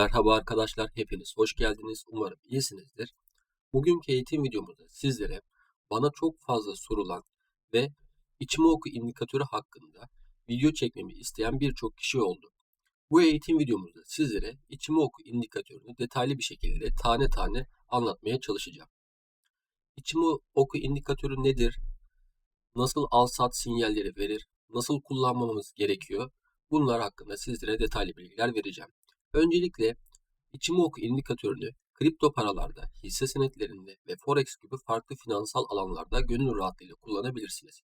Merhaba arkadaşlar, hepiniz hoş geldiniz. Umarım iyisinizdir. Bugünkü eğitim videomuzda sizlere bana çok fazla sorulan ve içime oku indikatörü hakkında video çekmemi isteyen birçok kişi oldu. Bu eğitim videomuzda sizlere içime oku indikatörünü detaylı bir şekilde tane tane anlatmaya çalışacağım. İçime oku indikatörü nedir? Nasıl al-sat sinyalleri verir? Nasıl kullanmamız gerekiyor? Bunlar hakkında sizlere detaylı bilgiler vereceğim. Öncelikle Ichimoku indikatörünü kripto paralarda, hisse senetlerinde ve forex gibi farklı finansal alanlarda gönül rahatlığıyla kullanabilirsiniz.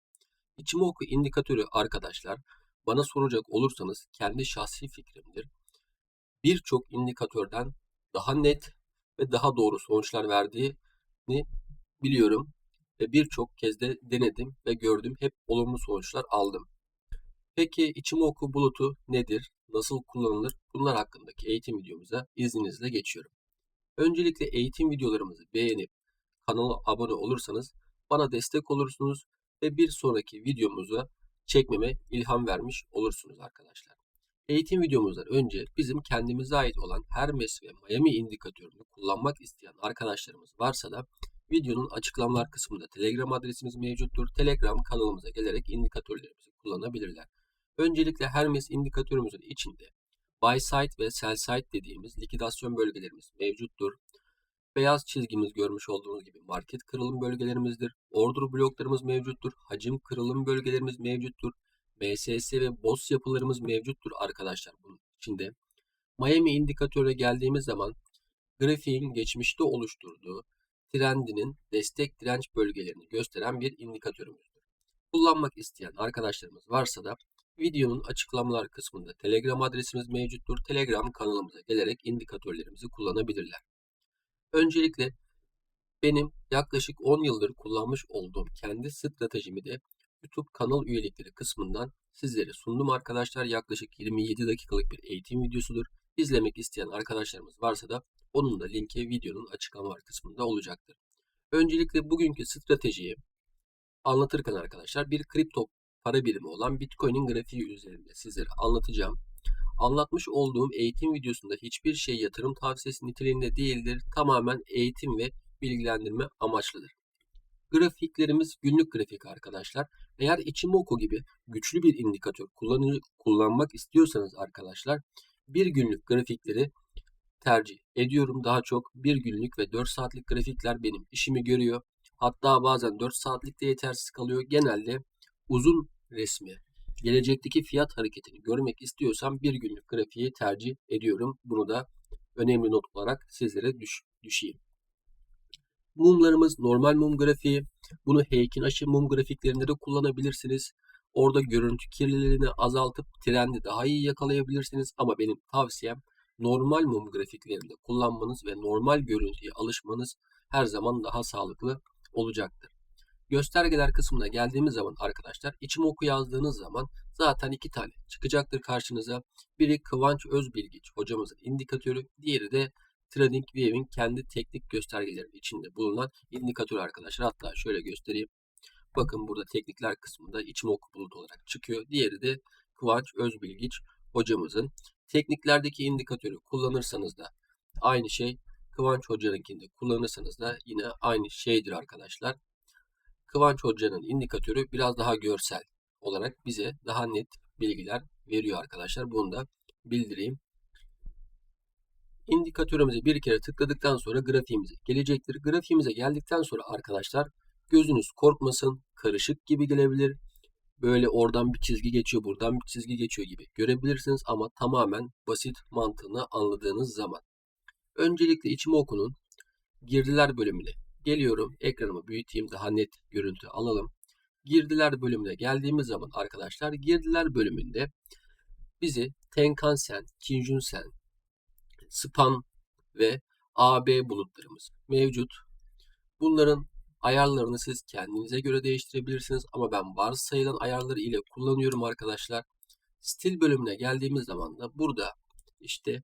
Ichimoku indikatörü arkadaşlar bana soracak olursanız kendi şahsi fikrimdir. Birçok indikatörden daha net ve daha doğru sonuçlar verdiğini biliyorum ve birçok kez de denedim ve gördüm. Hep olumlu sonuçlar aldım. Peki Ichimoku bulutu nedir? Nasıl kullanılır? Bunlar hakkındaki eğitim videomuza izninizle geçiyorum. Öncelikle eğitim videolarımızı beğenip kanala abone olursanız bana destek olursunuz ve bir sonraki videomuza çekmeme ilham vermiş olursunuz arkadaşlar. Eğitim videomuzdan önce bizim kendimize ait olan Hermes ve Miami indikatörünü kullanmak isteyen arkadaşlarımız varsa da videonun açıklamalar kısmında Telegram adresimiz mevcuttur. Telegram kanalımıza gelerek indikatörlerimizi kullanabilirler. Öncelikle Hermes indikatörümüzün içinde buy side ve sell side dediğimiz likidasyon bölgelerimiz mevcuttur. Beyaz çizgimiz görmüş olduğunuz gibi market kırılım bölgelerimizdir. Order bloklarımız mevcuttur. Hacim kırılım bölgelerimiz mevcuttur. MSS ve BOS yapılarımız mevcuttur arkadaşlar bunun içinde. Miami indikatörüne geldiğimiz zaman grafiğin geçmişte oluşturduğu trendinin destek direnç bölgelerini gösteren bir indikatörümüzdür. Kullanmak isteyen arkadaşlarımız varsa da Videonun açıklamalar kısmında Telegram adresimiz mevcuttur. Telegram kanalımıza gelerek indikatörlerimizi kullanabilirler. Öncelikle benim yaklaşık 10 yıldır kullanmış olduğum kendi stratejimi de YouTube kanal üyelikleri kısmından sizlere sundum arkadaşlar. Yaklaşık 27 dakikalık bir eğitim videosudur. İzlemek isteyen arkadaşlarımız varsa da onun da linki videonun açıklamalar kısmında olacaktır. Öncelikle bugünkü stratejiyi anlatırken arkadaşlar bir kripto para birimi olan Bitcoin'in grafiği üzerinde sizlere anlatacağım. Anlatmış olduğum eğitim videosunda hiçbir şey yatırım tavsiyesi niteliğinde değildir. Tamamen eğitim ve bilgilendirme amaçlıdır. Grafiklerimiz günlük grafik arkadaşlar. Eğer Ichimoku gibi güçlü bir indikatör kullanmak istiyorsanız arkadaşlar bir günlük grafikleri tercih ediyorum. Daha çok bir günlük ve 4 saatlik grafikler benim işimi görüyor. Hatta bazen 4 saatlik de yetersiz kalıyor. Genelde uzun resmi gelecekteki fiyat hareketini görmek istiyorsam bir günlük grafiği tercih ediyorum. Bunu da önemli not olarak sizlere düş, düşeyim. Mumlarımız normal mum grafiği. Bunu heykin aşı mum grafiklerinde de kullanabilirsiniz. Orada görüntü kirliliğini azaltıp trendi daha iyi yakalayabilirsiniz. Ama benim tavsiyem normal mum grafiklerinde kullanmanız ve normal görüntüye alışmanız her zaman daha sağlıklı olacaktır. Göstergeler kısmına geldiğimiz zaman arkadaşlar oku yazdığınız zaman zaten iki tane çıkacaktır karşınıza. Biri Kıvanç Özbilgiç hocamızın indikatörü, diğeri de Trading View'in kendi teknik göstergeleri içinde bulunan indikatör arkadaşlar. Hatta şöyle göstereyim. Bakın burada teknikler kısmında oku bulut olarak çıkıyor. Diğeri de Kıvanç Özbilgiç hocamızın. Tekniklerdeki indikatörü kullanırsanız da aynı şey. Kıvanç hocanınkinde kullanırsanız da yine aynı şeydir arkadaşlar. Kıvanç Hoca'nın indikatörü biraz daha görsel olarak bize daha net bilgiler veriyor arkadaşlar. Bunu da bildireyim. İndikatörümüze bir kere tıkladıktan sonra grafiğimize gelecektir. Grafiğimize geldikten sonra arkadaşlar gözünüz korkmasın. Karışık gibi gelebilir. Böyle oradan bir çizgi geçiyor, buradan bir çizgi geçiyor gibi görebilirsiniz ama tamamen basit mantığını anladığınız zaman. Öncelikle içime okunun girdiler bölümüne Geliyorum ekranımı büyüteyim daha net görüntü alalım. Girdiler bölümüne geldiğimiz zaman arkadaşlar girdiler bölümünde bizi Tenkan-sen, Kinjun-sen, Span ve AB bulutlarımız mevcut. Bunların ayarlarını siz kendinize göre değiştirebilirsiniz ama ben varsayılan ayarları ile kullanıyorum arkadaşlar. Stil bölümüne geldiğimiz zaman da burada işte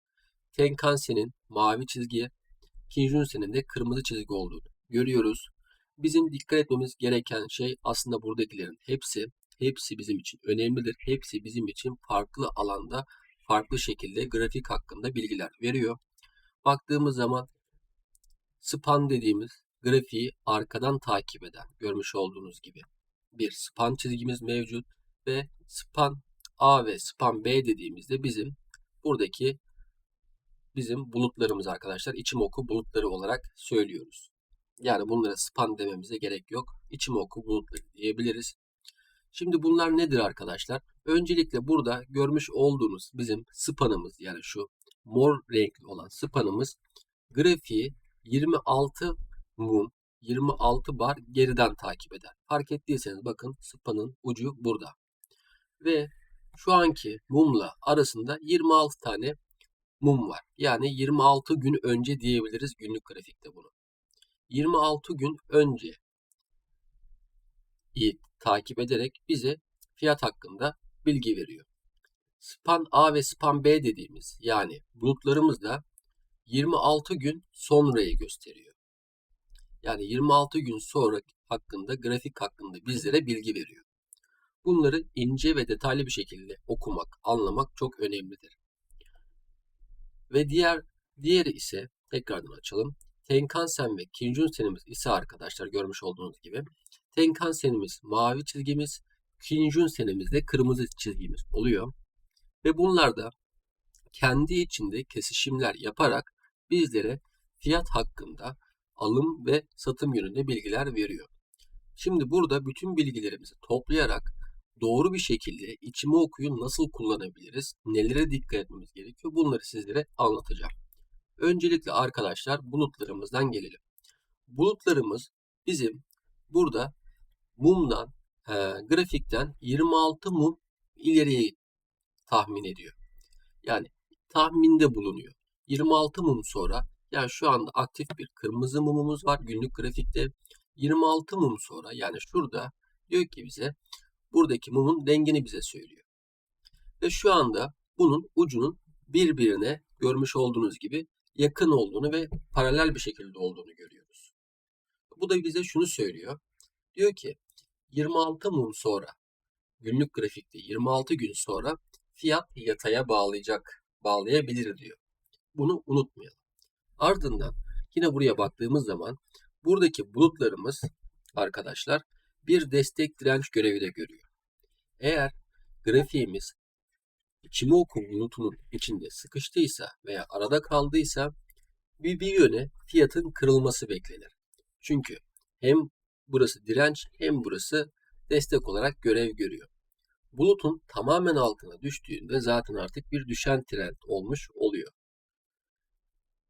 Tenkan-sen'in mavi çizgi, Kinjun-sen'in de kırmızı çizgi olduğunu görüyoruz. Bizim dikkat etmemiz gereken şey aslında buradakilerin hepsi hepsi bizim için önemlidir. Hepsi bizim için farklı alanda farklı şekilde grafik hakkında bilgiler veriyor. Baktığımız zaman span dediğimiz grafiği arkadan takip eden görmüş olduğunuz gibi bir span çizgimiz mevcut ve span A ve span B dediğimizde bizim buradaki bizim bulutlarımız arkadaşlar içimoku bulutları olarak söylüyoruz. Yani bunlara span dememize gerek yok. İçimoku bulutları diyebiliriz. Şimdi bunlar nedir arkadaşlar? Öncelikle burada görmüş olduğunuz bizim spanımız yani şu mor renkli olan spanımız grafiği 26 mum 26 bar geriden takip eder. Fark ettiyseniz bakın spanın ucu burada. Ve şu anki mumla arasında 26 tane mum var. Yani 26 gün önce diyebiliriz günlük grafikte bunu. 26 gün önce takip ederek bize fiyat hakkında bilgi veriyor. Span A ve span B dediğimiz yani bulutlarımız da 26 gün sonrayı gösteriyor. Yani 26 gün sonra hakkında, grafik hakkında bizlere bilgi veriyor. Bunları ince ve detaylı bir şekilde okumak, anlamak çok önemlidir. Ve diğer diğeri ise tekrardan açalım. Tenkan-sen ve Kinjun-senimiz ise arkadaşlar görmüş olduğunuz gibi Tenkan-senimiz mavi çizgimiz, Kinjun-senimiz de kırmızı çizgimiz oluyor. Ve bunlar da kendi içinde kesişimler yaparak bizlere fiyat hakkında alım ve satım yönünde bilgiler veriyor. Şimdi burada bütün bilgilerimizi toplayarak doğru bir şekilde içimi okuyun nasıl kullanabiliriz, nelere dikkat etmemiz gerekiyor bunları sizlere anlatacağım. Öncelikle arkadaşlar bulutlarımızdan gelelim. Bulutlarımız bizim burada mumdan, e, grafikten 26 mum ileriye tahmin ediyor. Yani tahminde bulunuyor. 26 mum sonra yani şu anda aktif bir kırmızı mumumuz var günlük grafikte. 26 mum sonra yani şurada diyor ki bize buradaki mumun rengini bize söylüyor. Ve şu anda bunun ucunun birbirine görmüş olduğunuz gibi yakın olduğunu ve paralel bir şekilde olduğunu görüyoruz. Bu da bize şunu söylüyor. Diyor ki 26 mum sonra günlük grafikte 26 gün sonra fiyat yataya bağlayacak, bağlayabilir diyor. Bunu unutmayalım. Ardından yine buraya baktığımız zaman buradaki bulutlarımız arkadaşlar bir destek direnç görevi de görüyor. Eğer grafiğimiz Ichimoku bulutunun içinde sıkıştıysa veya arada kaldıysa bir, bir yöne fiyatın kırılması beklenir. Çünkü hem burası direnç hem burası destek olarak görev görüyor. Bulutun tamamen altına düştüğünde zaten artık bir düşen trend olmuş oluyor.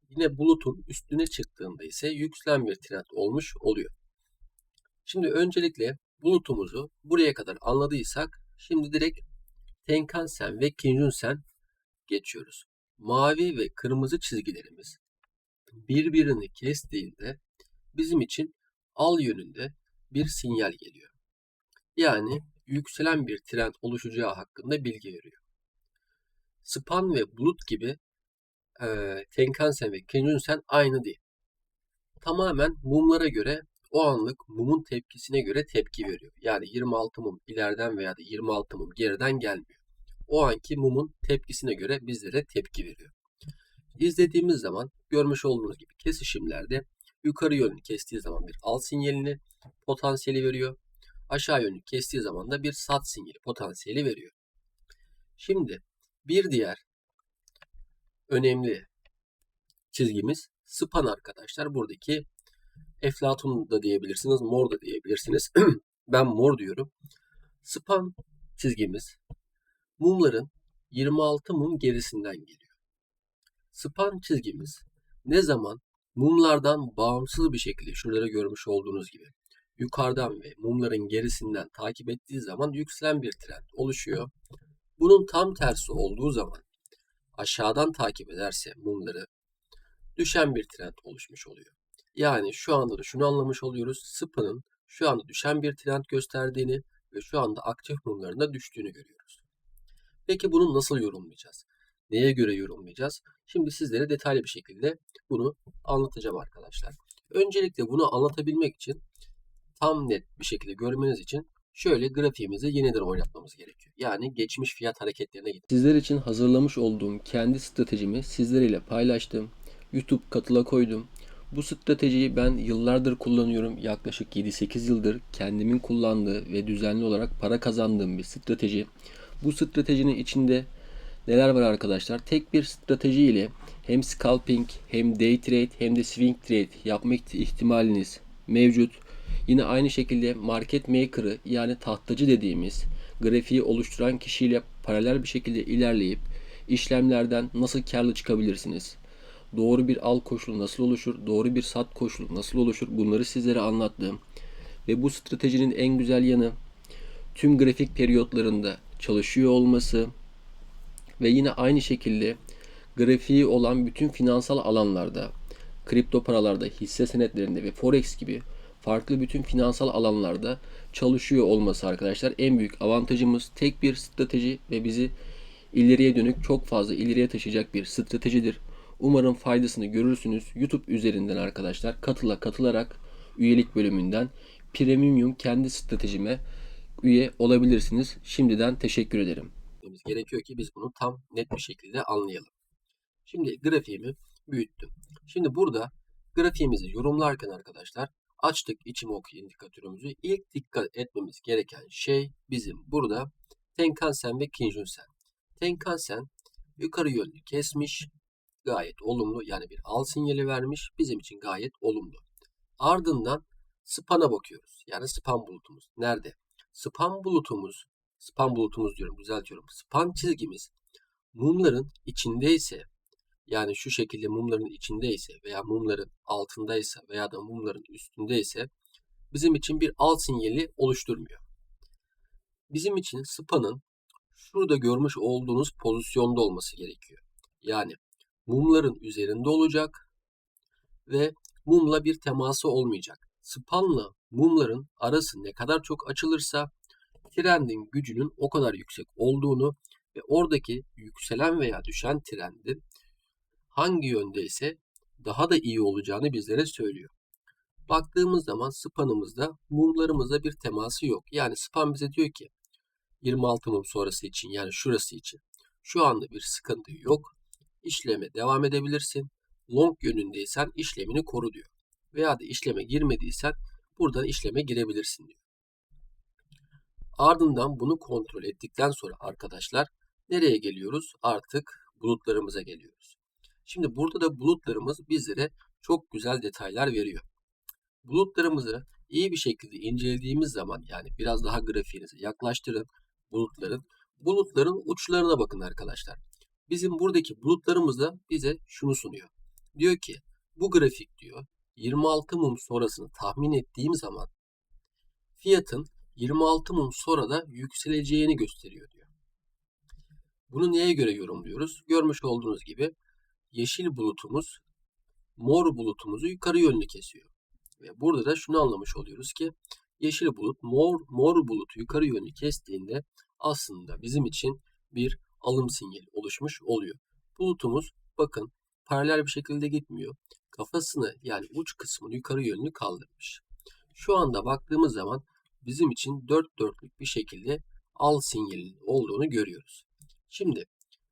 Yine bulutun üstüne çıktığında ise yükselen bir trend olmuş oluyor. Şimdi öncelikle bulutumuzu buraya kadar anladıysak şimdi direkt Tenkan-sen ve Kinjun-sen geçiyoruz. Mavi ve kırmızı çizgilerimiz birbirini kestiğinde bizim için al yönünde bir sinyal geliyor. Yani yükselen bir trend oluşacağı hakkında bilgi veriyor. Span ve bulut gibi e, Tenkan-sen ve Kinjun-sen aynı değil. Tamamen mumlara göre o anlık mumun tepkisine göre tepki veriyor. Yani 26 mum ileriden veya da 26 mum geriden gelmiyor. O anki mumun tepkisine göre bizlere tepki veriyor. İzlediğimiz zaman görmüş olduğunuz gibi kesişimlerde yukarı yönlü kestiği zaman bir al sinyalini potansiyeli veriyor. Aşağı yönlü kestiği zaman da bir sat sinyali potansiyeli veriyor. Şimdi bir diğer önemli çizgimiz span arkadaşlar. Buradaki Eflatun da diyebilirsiniz, mor da diyebilirsiniz. ben mor diyorum. Span çizgimiz mumların 26 mum gerisinden geliyor. Span çizgimiz ne zaman mumlardan bağımsız bir şekilde şurada görmüş olduğunuz gibi yukarıdan ve mumların gerisinden takip ettiği zaman yükselen bir trend oluşuyor. Bunun tam tersi olduğu zaman aşağıdan takip ederse mumları düşen bir trend oluşmuş oluyor. Yani şu anda da şunu anlamış oluyoruz. Spa'nın şu anda düşen bir trend gösterdiğini ve şu anda aktif mumlarında düştüğünü görüyoruz. Peki bunu nasıl yorumlayacağız? Neye göre yorumlayacağız? Şimdi sizlere detaylı bir şekilde bunu anlatacağım arkadaşlar. Öncelikle bunu anlatabilmek için tam net bir şekilde görmeniz için şöyle grafiğimizi yeniden oynatmamız gerekiyor. Yani geçmiş fiyat hareketlerine gidip. Sizler için hazırlamış olduğum kendi stratejimi sizlerle paylaştım. YouTube katıla koydum. Bu stratejiyi ben yıllardır kullanıyorum. Yaklaşık 7-8 yıldır kendimin kullandığı ve düzenli olarak para kazandığım bir strateji. Bu stratejinin içinde neler var arkadaşlar? Tek bir strateji ile hem scalping hem day trade hem de swing trade yapma ihtimaliniz mevcut. Yine aynı şekilde market maker'ı yani tahtacı dediğimiz grafiği oluşturan kişiyle paralel bir şekilde ilerleyip işlemlerden nasıl karlı çıkabilirsiniz? Doğru bir al koşulu nasıl oluşur? Doğru bir sat koşulu nasıl oluşur? Bunları sizlere anlattım. Ve bu stratejinin en güzel yanı tüm grafik periyotlarında çalışıyor olması ve yine aynı şekilde grafiği olan bütün finansal alanlarda, kripto paralarda, hisse senetlerinde ve forex gibi farklı bütün finansal alanlarda çalışıyor olması arkadaşlar en büyük avantajımız tek bir strateji ve bizi ileriye dönük çok fazla ileriye taşıyacak bir stratejidir. Umarım faydasını görürsünüz. YouTube üzerinden arkadaşlar katıla katılarak üyelik bölümünden premium kendi stratejime üye olabilirsiniz. Şimdiden teşekkür ederim. Gerekiyor ki biz bunu tam net bir şekilde anlayalım. Şimdi grafiğimi büyüttüm. Şimdi burada grafiğimizi yorumlarken arkadaşlar açtık Ichimoku indikatörümüzü. İlk dikkat etmemiz gereken şey bizim burada Tenkan-sen ve Kijun-sen. Tenkan-sen yukarı yönlü kesmiş. Gayet olumlu yani bir al sinyali vermiş. Bizim için gayet olumlu. Ardından span'a bakıyoruz. Yani span bulutumuz. Nerede? Span bulutumuz, span bulutumuz diyorum düzeltiyorum. Span çizgimiz mumların içindeyse yani şu şekilde mumların içindeyse veya mumların altındaysa veya da mumların üstündeyse bizim için bir al sinyali oluşturmuyor. Bizim için spanın şurada görmüş olduğunuz pozisyonda olması gerekiyor. Yani mumların üzerinde olacak ve mumla bir teması olmayacak. Spanla mumların arası ne kadar çok açılırsa trendin gücünün o kadar yüksek olduğunu ve oradaki yükselen veya düşen trendin hangi yöndeyse daha da iyi olacağını bizlere söylüyor. Baktığımız zaman spanımızda mumlarımızda bir teması yok. Yani span bize diyor ki 26 mum sonrası için yani şurası için şu anda bir sıkıntı yok. İşleme devam edebilirsin. Long yönündeysen işlemini koru diyor. Veya da işleme girmediysen buradan işleme girebilirsin diyor. Ardından bunu kontrol ettikten sonra arkadaşlar nereye geliyoruz? Artık bulutlarımıza geliyoruz. Şimdi burada da bulutlarımız bizlere çok güzel detaylar veriyor. Bulutlarımızı iyi bir şekilde incelediğimiz zaman yani biraz daha grafiğinizi yaklaştırın bulutların. Bulutların uçlarına bakın arkadaşlar. Bizim buradaki bulutlarımız da bize şunu sunuyor. Diyor ki bu grafik diyor 26 mum sonrasını tahmin ettiğim zaman fiyatın 26 mum sonra da yükseleceğini gösteriyor diyor. Bunu neye göre yorumluyoruz? Görmüş olduğunuz gibi yeşil bulutumuz mor bulutumuzu yukarı yönlü kesiyor. Ve burada da şunu anlamış oluyoruz ki yeşil bulut mor, mor bulutu yukarı yönlü kestiğinde aslında bizim için bir alım sinyali oluşmuş oluyor. Bulutumuz bakın paralel bir şekilde gitmiyor. Kafasını yani uç kısmını yukarı yönlü kaldırmış. Şu anda baktığımız zaman bizim için dört dörtlük bir şekilde al sinyalinin olduğunu görüyoruz. Şimdi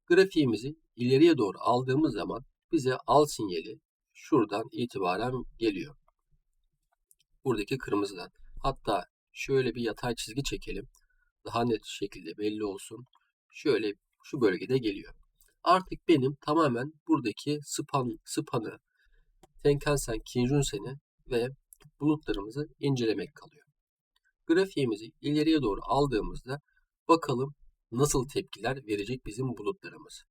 grafiğimizi ileriye doğru aldığımız zaman bize al sinyali şuradan itibaren geliyor. Buradaki kırmızıdan. Hatta şöyle bir yatay çizgi çekelim. Daha net şekilde belli olsun. Şöyle şu bölgede geliyor. Artık benim tamamen buradaki span, spanı, Tenkan-sen, Kijun-sen'i ve bulutlarımızı incelemek kalıyor. Grafiğimizi ileriye doğru aldığımızda bakalım nasıl tepkiler verecek bizim bulutlarımız.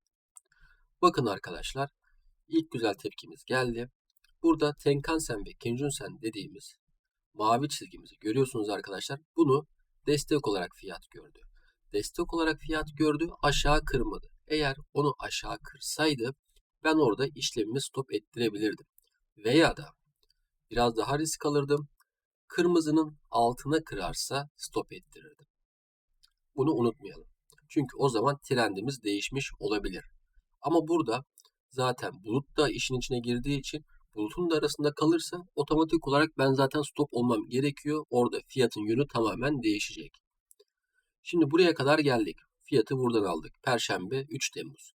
Bakın arkadaşlar ilk güzel tepkimiz geldi. Burada Tenkan-sen ve Kijun-sen dediğimiz mavi çizgimizi görüyorsunuz arkadaşlar. Bunu destek olarak fiyat gördü. Destek olarak fiyat gördü aşağı kırmadı. Eğer onu aşağı kırsaydı ben orada işlemimi stop ettirebilirdim. Veya da biraz daha risk alırdım. Kırmızının altına kırarsa stop ettirirdim. Bunu unutmayalım. Çünkü o zaman trendimiz değişmiş olabilir. Ama burada zaten bulut da işin içine girdiği için bulutun da arasında kalırsa otomatik olarak ben zaten stop olmam gerekiyor. Orada fiyatın yönü tamamen değişecek. Şimdi buraya kadar geldik. Fiyatı buradan aldık. Perşembe 3 Temmuz.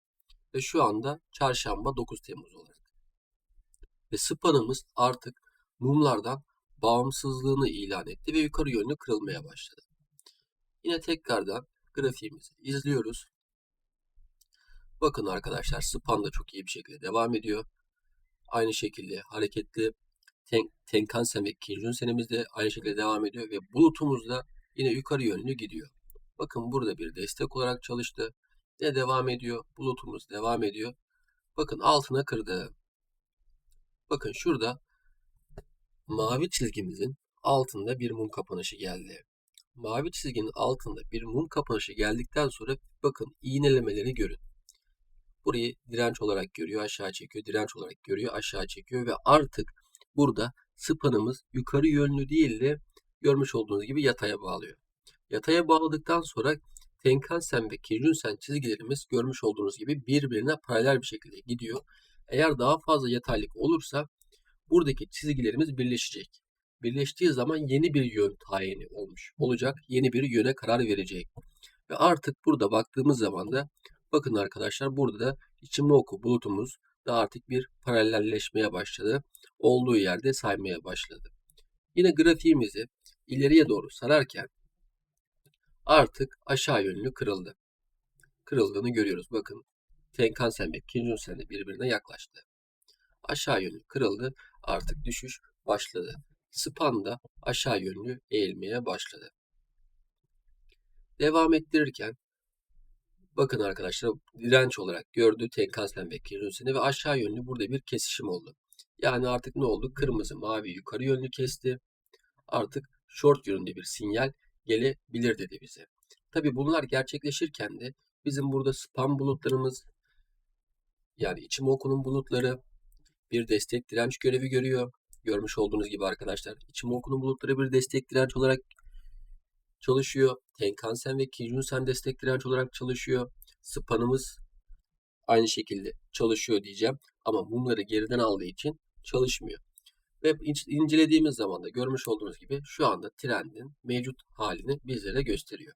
Ve şu anda çarşamba 9 Temmuz olarak. Ve spanımız artık mumlardan bağımsızlığını ilan etti ve yukarı yönlü kırılmaya başladı. Yine tekrardan grafiğimizi izliyoruz. Bakın arkadaşlar span da çok iyi bir şekilde devam ediyor. Aynı şekilde hareketli ten, Tenkan-sen ve Kijun-senimiz de aynı şekilde devam ediyor ve bulutumuz da yine yukarı yönlü gidiyor. Bakın burada bir destek olarak çalıştı. Ne devam ediyor? Bulutumuz devam ediyor. Bakın altına kırdı. Bakın şurada mavi çizgimizin altında bir mum kapanışı geldi. Mavi çizginin altında bir mum kapanışı geldikten sonra bakın iğnelemeleri görün. Burayı direnç olarak görüyor, aşağı çekiyor, direnç olarak görüyor, aşağı çekiyor ve artık burada spanımız yukarı yönlü değil de görmüş olduğunuz gibi yataya bağlıyor. Yataya bağladıktan sonra Tenkan-sen ve Kijun-sen çizgilerimiz görmüş olduğunuz gibi birbirine paralel bir şekilde gidiyor. Eğer daha fazla yataylık olursa buradaki çizgilerimiz birleşecek. Birleştiği zaman yeni bir yön tayini olmuş olacak. Yeni bir yöne karar verecek. Ve artık burada baktığımız zaman da bakın arkadaşlar burada da Ichimoku bulutumuz da artık bir paralelleşmeye başladı. Olduğu yerde saymaya başladı. Yine grafiğimizi ileriye doğru sararken artık aşağı yönlü kırıldı. Kırıldığını görüyoruz. Bakın Tenkan-sen ve Kijun-sen de birbirine yaklaştı. Aşağı yönlü kırıldı. Artık düşüş başladı. Span da aşağı yönlü eğilmeye başladı. Devam ettirirken bakın arkadaşlar direnç olarak gördü Tenkan-sen ve Kijun-sen'i ve aşağı yönlü burada bir kesişim oldu. Yani artık ne oldu? Kırmızı mavi yukarı yönlü kesti. Artık short yönünde bir sinyal gelebilir dedi bize. Tabi bunlar gerçekleşirken de bizim burada spam bulutlarımız yani Ichimoku'nun bulutları bir destek direnç görevi görüyor. Görmüş olduğunuz gibi arkadaşlar Ichimoku'nun bulutları bir destek direnç olarak çalışıyor. Tenkan-sen ve Kijun-sen destek direnç olarak çalışıyor. Spanımız aynı şekilde çalışıyor diyeceğim. Ama mumları geriden aldığı için çalışmıyor. Ve incelediğimiz zaman da görmüş olduğunuz gibi şu anda trendin mevcut halini bizlere gösteriyor.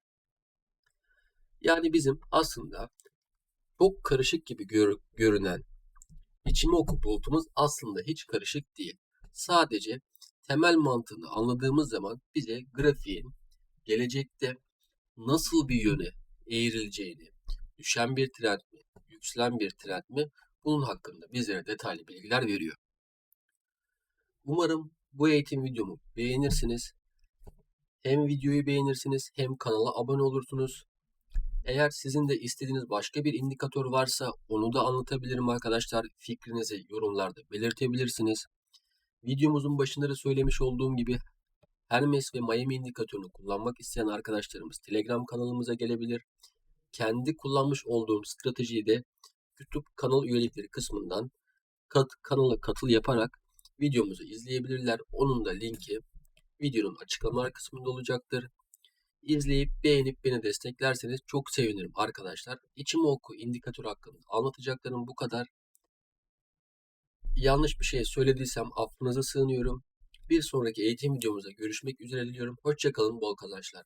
Yani bizim aslında çok karışık gibi gör, görünen Ichimoku bulutumuz aslında hiç karışık değil. Sadece temel mantığını anladığımız zaman bize grafiğin gelecekte nasıl bir yöne eğrileceğini, düşen bir trend mi, yükselen bir trend mi bunun hakkında bizlere detaylı bilgiler veriyor. Umarım bu eğitim videomu beğenirsiniz. Hem videoyu beğenirsiniz hem kanala abone olursunuz. Eğer sizin de istediğiniz başka bir indikatör varsa onu da anlatabilirim arkadaşlar. Fikrinizi yorumlarda belirtebilirsiniz. Videomuzun başında da söylemiş olduğum gibi Hermes ve Miami indikatörünü kullanmak isteyen arkadaşlarımız Telegram kanalımıza gelebilir. Kendi kullanmış olduğum stratejiyi de YouTube kanal üyelikleri kısmından kat, kanala katıl yaparak videomuzu izleyebilirler. Onun da linki videonun açıklama kısmında olacaktır. İzleyip beğenip beni desteklerseniz çok sevinirim arkadaşlar. İçim oku indikatör hakkında anlatacaklarım bu kadar. Yanlış bir şey söylediysem affınıza sığınıyorum. Bir sonraki eğitim videomuzda görüşmek üzere diliyorum. Hoşçakalın, bol kazançlar.